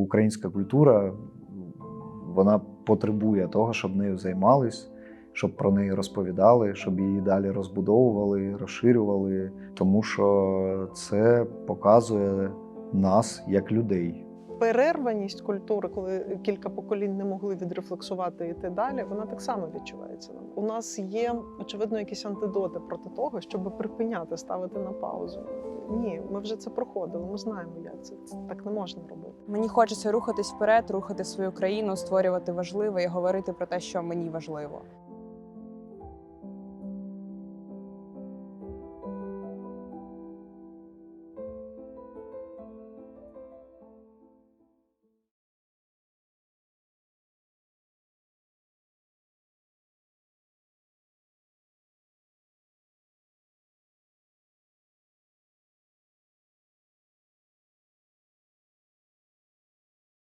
українська культура вона потребує того, щоб нею займались, щоб про неї розповідали, щоб її далі розбудовували, розширювали, тому що це показує нас як людей. Перерваність культури, коли кілька поколінь не могли відрефлексувати і йти далі, вона так само відчувається. нам. У нас є очевидно якісь антидоти проти того, щоб припиняти ставити на паузу. Ні, ми вже це проходили. Ми знаємо, як це. Так не можна робити. Мені хочеться рухатись вперед, рухати свою країну, створювати важливе і говорити про те, що мені важливо.